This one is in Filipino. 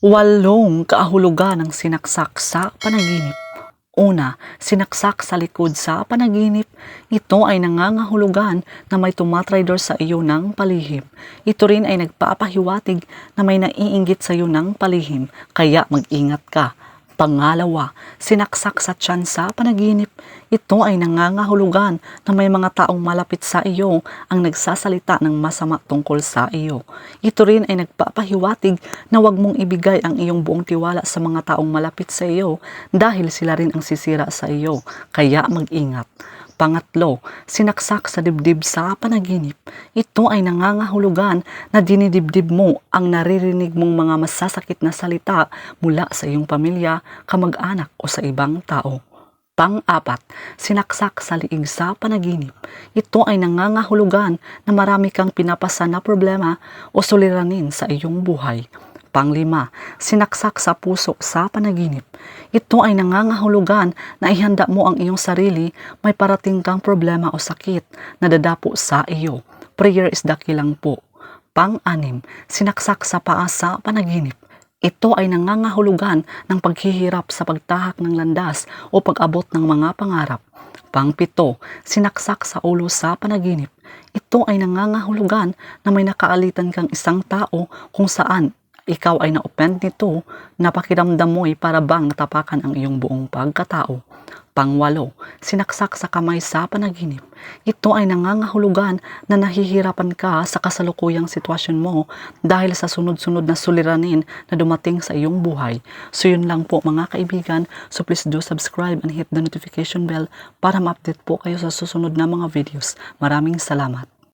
Walong kaahulugan ng sinaksak sa panaginip. Una, sinaksak sa likod sa panaginip. Ito ay nangangahulugan na may tumatraydor sa iyo ng palihim. Ito rin ay nagpapahiwatig na may naiinggit sa iyo ng palihim, kaya mag-ingat ka. Pangalawa, sinaksak sa tiyan sa panaginip. Ito ay nangangahulugan na may mga taong malapit sa iyo ang nagsasalita ng masama tungkol sa iyo. Ito rin ay nagpapahiwatig na huwag mong ibigay ang iyong buong tiwala sa mga taong malapit sa iyo dahil sila rin ang sisira sa iyo. Kaya mag-ingat. Pangatlo, sinaksak sa dibdib sa panaginip. Ito ay nangangahulugan na dinidibdib mo ang naririnig mong mga masasakit na salita mula sa iyong pamilya, kamag-anak o sa ibang tao. Pang-apat, sinaksak sa liig sa panaginip. Ito ay nangangahulugan na marami kang pinapasa na problema o suliranin sa iyong buhay. Panglima, sinaksak sa puso sa panaginip. Ito ay nangangahulugan na ihanda mo ang iyong sarili, may parating kang problema o sakit na dadapo sa iyo. Prayer is the key lang po. Pang-anim, sinaksak sa paa sa panaginip. Ito ay nangangahulugan ng paghihirap sa pagtahak ng landas o pag-abot ng mga pangarap. Pangpito, sinaksak sa ulo sa panaginip. Ito ay nangangahulugan na may nakaalitan kang isang tao kung saan ikaw ay na-offend nito, napakiramdam mo ay para bang natapakan ang iyong buong pagkatao. Pangwalo, sinaksak sa kamay sa panaginip. Ito ay nangangahulugan na nahihirapan ka sa kasalukuyang sitwasyon mo dahil sa sunod-sunod na suliranin na dumating sa iyong buhay. So yun lang po mga kaibigan. So please do subscribe and hit the notification bell para ma-update po kayo sa susunod na mga videos. Maraming salamat.